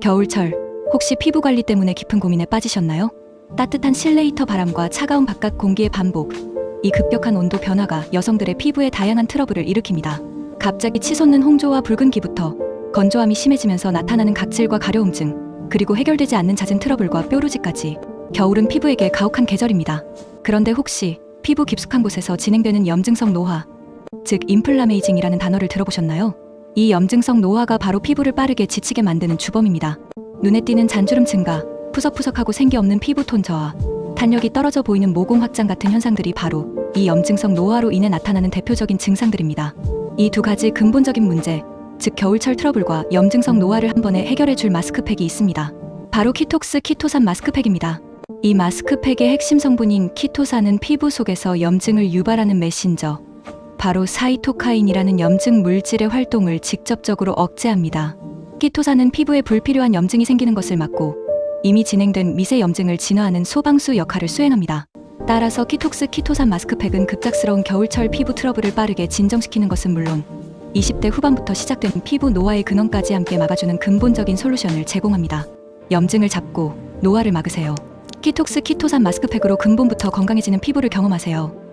겨울철, 혹시 피부 관리 때문에 깊은 고민에 빠지셨나요? 따뜻한 실내 히터 바람과 차가운 바깥 공기의 반복, 이 급격한 온도 변화가 여성들의 피부에 다양한 트러블을 일으킵니다. 갑자기 치솟는 홍조와 붉은 기부터 건조함이 심해지면서 나타나는 각질과 가려움증, 그리고 해결되지 않는 잦은 트러블과 뾰루지까지 겨울은 피부에게 가혹한 계절입니다. 그런데 혹시 피부 깊숙한 곳에서 진행되는 염증성 노화, 즉 인플라메이징이라는 단어를 들어보셨나요? 이 염증성 노화가 바로 피부를 빠르게 지치게 만드는 주범입니다. 눈에 띄는 잔주름 증가, 푸석푸석하고 생기 없는 피부톤 저하, 탄력이 떨어져 보이는 모공 확장 같은 현상들이 바로 이 염증성 노화로 인해 나타나는 대표적인 증상들입니다. 이 두 가지 근본적인 문제, 즉 겨울철 트러블과 염증성 노화를 한 번에 해결해 줄 마스크팩이 있습니다. 바로 키톡스 키토산 마스크팩입니다. 이 마스크팩의 핵심 성분인 키토산은 피부 속에서 염증을 유발하는 메신저, 바로 사이토카인이라는 염증 물질의 활동을 직접적으로 억제합니다. 키토산은 피부에 불필요한 염증이 생기는 것을 막고 이미 진행된 미세 염증을 진화하는 소방수 역할을 수행합니다. 따라서 키톡스 키토산 마스크팩은 급작스러운 겨울철 피부 트러블을 빠르게 진정시키는 것은 물론 20대 후반부터 시작된 피부 노화의 근원까지 함께 막아주는 근본적인 솔루션을 제공합니다. 염증을 잡고 노화를 막으세요. 키톡스 키토산 마스크팩으로 근본부터 건강해지는 피부를 경험하세요.